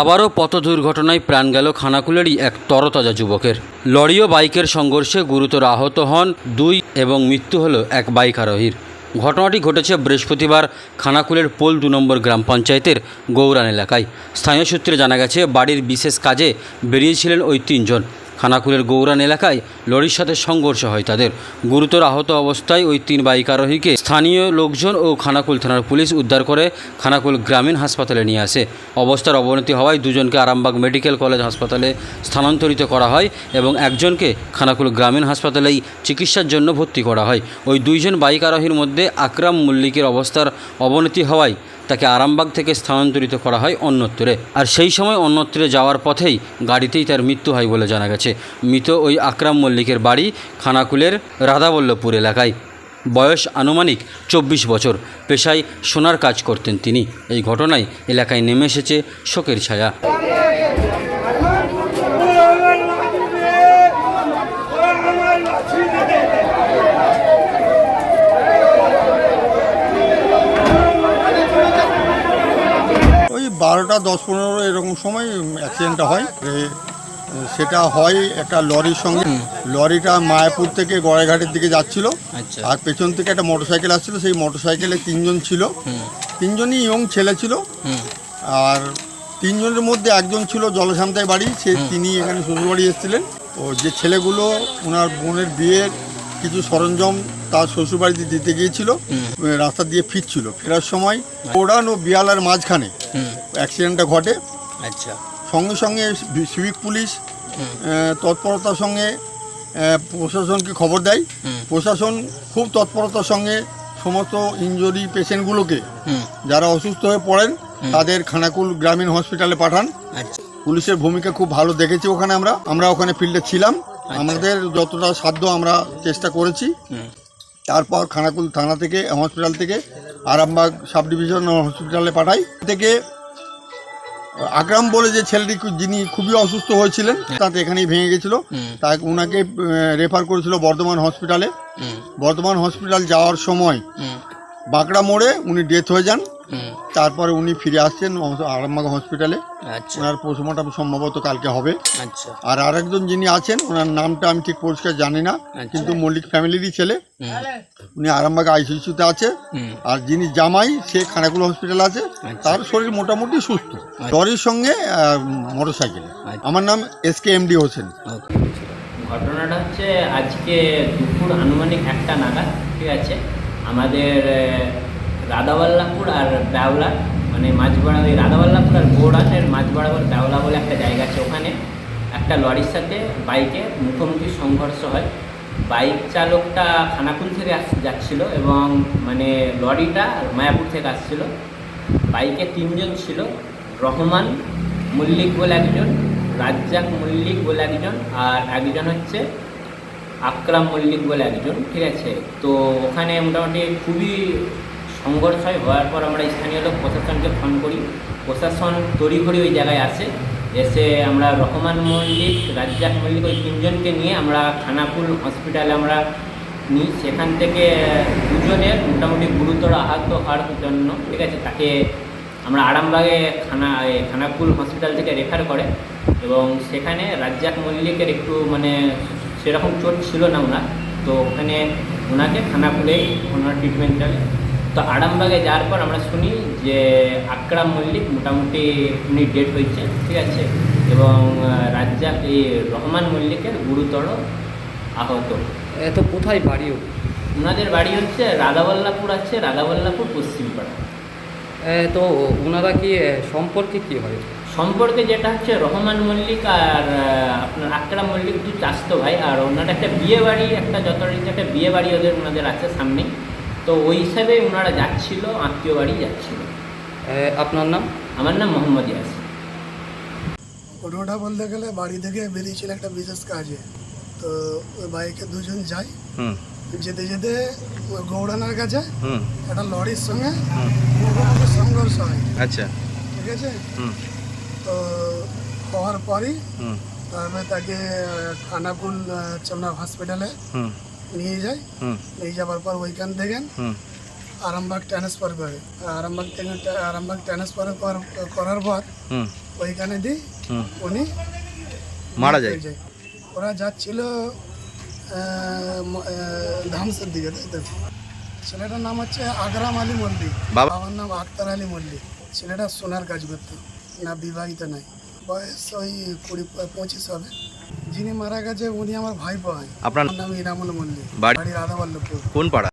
আবারও পথ দুর্ঘটনায় প্রাণ গেল খানাকুলেরই এক তরতাজা যুবকের। লরি ও বাইকের সংঘর্ষে গুরুতর আহত হন দুই এবং মৃত্যু হল এক বাইক আরোহীর। ঘটনাটি ঘটেছে বৃহস্পতিবার খানাকুলের পোল দু নম্বর গ্রাম পঞ্চায়েতের গৌরান এলাকায়। স্থানীয় সূত্রে জানা গেছে, বাড়ির বিশেষ কাজে বেরিয়েছিলেন ওই তিনজন। খানাকুলের গৌরান এলাকায় লরির সাথে সংঘর্ষ হয় তাদের। গুরুতর আহত অবস্থায় ওই তিন বাইক আরোহীকে স্থানীয় লোকজন ও খানাকুল থানার পুলিশ উদ্ধার করে খানাকুল গ্রামীণ হাসপাতালে নিয়ে আসে। অবস্থার অবনতি হওয়ায় দুজনকে আরামবাগ মেডিকেল কলেজ হাসপাতালে স্থানান্তরিত করা হয় এবং একজনকে খানাকুল গ্রামীণ হাসপাতালেই চিকিৎসার জন্য ভর্তি করা হয়। ওই দুইজন বাইক আরোহীর মধ্যে আকরাম মল্লিকের অবস্থার অবনতি হওয়ায় তাকে আরামবাগ থেকে স্থানান্তরিত করা হয় অন্যত্রে। আর সেই সময় অন্যত্রে যাওয়ার পথেই গাড়িতেই তার মৃত্যু হয় বলে জানা গেছে। মৃত ওই আকরাম মল্লিকের বাড়ি খানাকুলের রাধাবল্লভপুর এলাকায়। বয়স আনুমানিক চব্বিশ বছর। পেশায় সোনার কাজ করতেন তিনি। এই ঘটনায় এলাকায় নেমে এসেছে শোকের ছায়া। বারোটা দশ পনেরো এরকম সময় অ্যাক্সিডেন্টটা হয়। সেটা হয় একটা লরির সঙ্গে। লরিটা মায়াপুর থেকে গড়াইঘাটের দিকে যাচ্ছিল। আচ্ছা। আর পেছন থেকে একটা মোটরসাইকেল আসছিল। সেই মোটরসাইকেলে তিনজন ছিল। তিনজনই ইয়ং ছেলে ছিল। আর তিনজনের মধ্যে একজন ছিল জলসামতায় বাড়ি। সে তিনি এখানে শ্বশুরবাড়ি এসেছিলেন। ও যে ছেলেগুলো ওনার বোনের বিয়ের কিছু সরঞ্জাম তার শ্বশুরবাড়িতে দিতে গিয়েছিল রাস্তা দিয়ে ফিরছিল। ফেরার সময় ওড়ান ও বিয়ালার মাঝখানে অ্যাক্সিডেন্টটা ঘটে। আচ্ছা। সঙ্গে সঙ্গে সিভিক পুলিশ তৎপরতার সঙ্গে প্রশাসনকে খবর দেয়। প্রশাসন খুব তৎপরতার সঙ্গে সমস্ত ইনজুরি পেশেন্টগুলোকে যারা অসুস্থ হয়ে পড়েন তাদের খানাকুল গ্রামীণ হসপিটালে পাঠান। আচ্ছা। পুলিশের ভূমিকা খুব ভালো দেখেছি ওখানে আমরা। আমরা ওখানে ফিল্ডে ছিলাম। আমাদের যতটা সাধ্য আমরা চেষ্টা করেছি। তারপর খানাকুল থানা থেকে হসপিটাল থেকে আরামবাগ সাব ডিভিশন হসপিটালে পাঠাই। থেকে আকরাম বলে যে ছেলেটি যিনি খুবই অসুস্থ হয়েছিলেন তাতে এখানেই ভেঙে গেছিল। তাই ওনাকে রেফার করেছিল বর্ধমান হসপিটালে বর্ধমান হসপিটাল যাওয়ার সময় বাঁকড়া মোড়ে উনি ডেথ হয়ে যান। তারপরে উনি ফিরে আসছেন আরামবাগ হসপিটালে আচ্ছা। ওনার পোস্টমর্টম সম্ভবত কালকে হবে। আচ্ছা। আর আরেকজন যিনি আছেন ওনার নামটা আমি ঠিক পরিষ্কার জানি না কিন্তু মল্লিক ফ্যামিলিরই ছেলে। উনি আরামবাগ আইসিইউতে আছে। আর যিনি জামাই সে খানাকুল হসপিটাল আছে। তার শরীর মোটামুটি সুস্থ। লরির সঙ্গে মোটর সাইকেলে আমার নাম এস কে এমডি হোসেন। ঘটনাটা হচ্ছে আজকে দুপুর আনুমানিক একটা নাগাদ ঠিক আছে? আমাদের রাধাবাল্লাপুর আর ব্যাওলা মানে মাঝবাড়া ওই রাধাবাল্লাপুর আর গৌড়ানের মাঝ বরাবর ব্যাওলা বলে একটা জায়গা আছে ওখানে। একটা লরির সাথে বাইকে মুখোমুখি সংঘর্ষ হয়। বাইক চালকটা খানাকুল থেকে আস- যাচ্ছিল এবং মানে লরিটা মায়াপুর থেকে আসছিল। বাইকে তিনজন ছিল, রহমান মল্লিক বলে একজন, রাজ্জাক মল্লিক বলে একজন, আর একজন হচ্ছে আকরাম মল্লিক বলে একজন, ঠিক আছে? তো ওখানে মোটামুটি খুবই সংঘর্ষ হয় হওয়ার পর আমরা স্থানীয় লোক প্রশাসনকে ফোন করি। প্রশাসন তড়িঘড়ি ওই জায়গায় আসে। এসে আমরা রহমান মল্লিক রাজ্জাক মল্লিক ওই তিনজনকে নিয়ে আমরা খানাপুল হসপিটালে আমরা নিই। সেখান থেকে দুজনের মোটামুটি গুরুতর আহত হওয়ার জন্য ঠিক আছে তাকে আমরা আরামবাগে খানা এ, খানাকুল হসপিটাল থেকে রেফার করে এবং সেখানে রাজ্জাক মল্লিকের একটু মানে সেরকম চোট ছিল না ওনার। তো ওখানে ওনাকে খানাকুলে ওনার ট্রিটমেন্ট চলে তো আরামবাগে যাওয়ার পর আমরা শুনি যে আকরাম মল্লিক মোটামুটি উনি ডেট হয়েছে ঠিক আছে? এবং রাজ্জাক এই রহমান মল্লিকের গুরুতর আহত। তো কোথায় বাড়ি ওর? ওনাদের বাড়ি হচ্ছে রাধাবল্লাপুর আছে রাধাবল্লাপুর পশ্চিমপাড়া। তো ওনারা কি সম্পর্কে কি হয়? সম্পর্কে যেটা হচ্ছে রহমান মল্লিক আর আপনার আকরাম মল্লিক দু চাস্তো ভাই আর ওনার একটা বিয়ে বাড়ি একটা যথারীতি একটা বিয়ে বাড়ি ওদের ওনাদের আছে সামনে তো ওই হিসাবে ওনারা যাচ্ছিল আত্মীয় বাড়ি যাচ্ছিল। আপনার নাম? আমার নাম মোহাম্মদ ইয়াস ঘটনাটা বলতে গেলে বাড়ি থেকে বেরিয়েছিল একটা বিশেষ কাজে। তো ওই বাইকে দুজন যায় যেতে যেতে গৌড়ানার কাছে একটা লরির সঙ্গে মুখোমুখি সংঘর্ষ হয়। আচ্ছা। ঠিক আছে? হুম। তো হওয়ার পরই হুম। তারপরে তাকে আহ, চমনা হসপিটালে হুম। নিয়ে যায়। হুম। নিয়ে যাওয়ার পর ওইখান থেকে আরামবাগ ট্রান্সফার করে। আরামবাগ থেকে আরামবাগ ট্রান্সফার করার পর ওইখানে দিই উনি মারা যায়। ওরা যাচ্ছিল ধামসের দিকে তাই তো? ছেলেটার নাম হচ্ছে আগরাম আলী মল্লিক। বাবা? বাবার নাম আক্তার আলী মল্লিক। ছেলেটা সোনার কাজ করতো না বিবাহিত নাই। বয়স ওই কুড়ি পঁচিশ হবে। যিনি মারা গেছে উনি আমার ভাই হয়। আপনার নাম ইনামুল মল্লিক। বাড়ি? বাড়ি রাধাবল্লভপুর। কোন পাড়া?